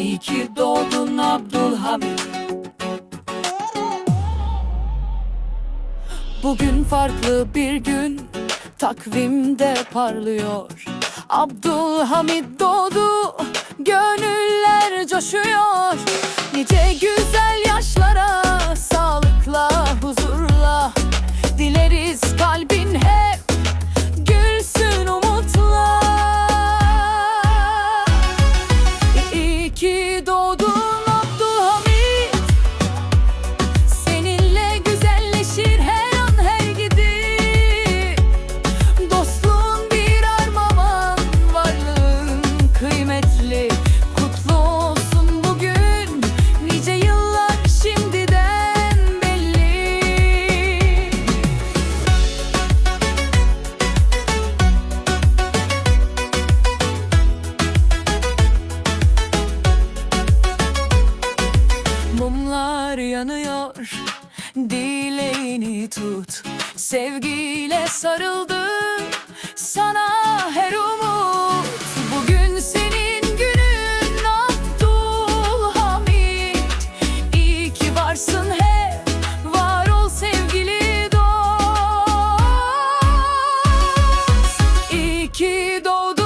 İyi ki doğdun Abdülhamit. Bugün farklı bir gün takvimde parlıyor. Abdülhamid doğdu gönüller coşuyor Mumlar yanıyor. Dileğini tut. Sevgiyle sarıldı. Sana her umut. Bugün senin günün Abdülhamit. İyi ki varsın hep. Var ol sevgili dost. İyi ki doğdun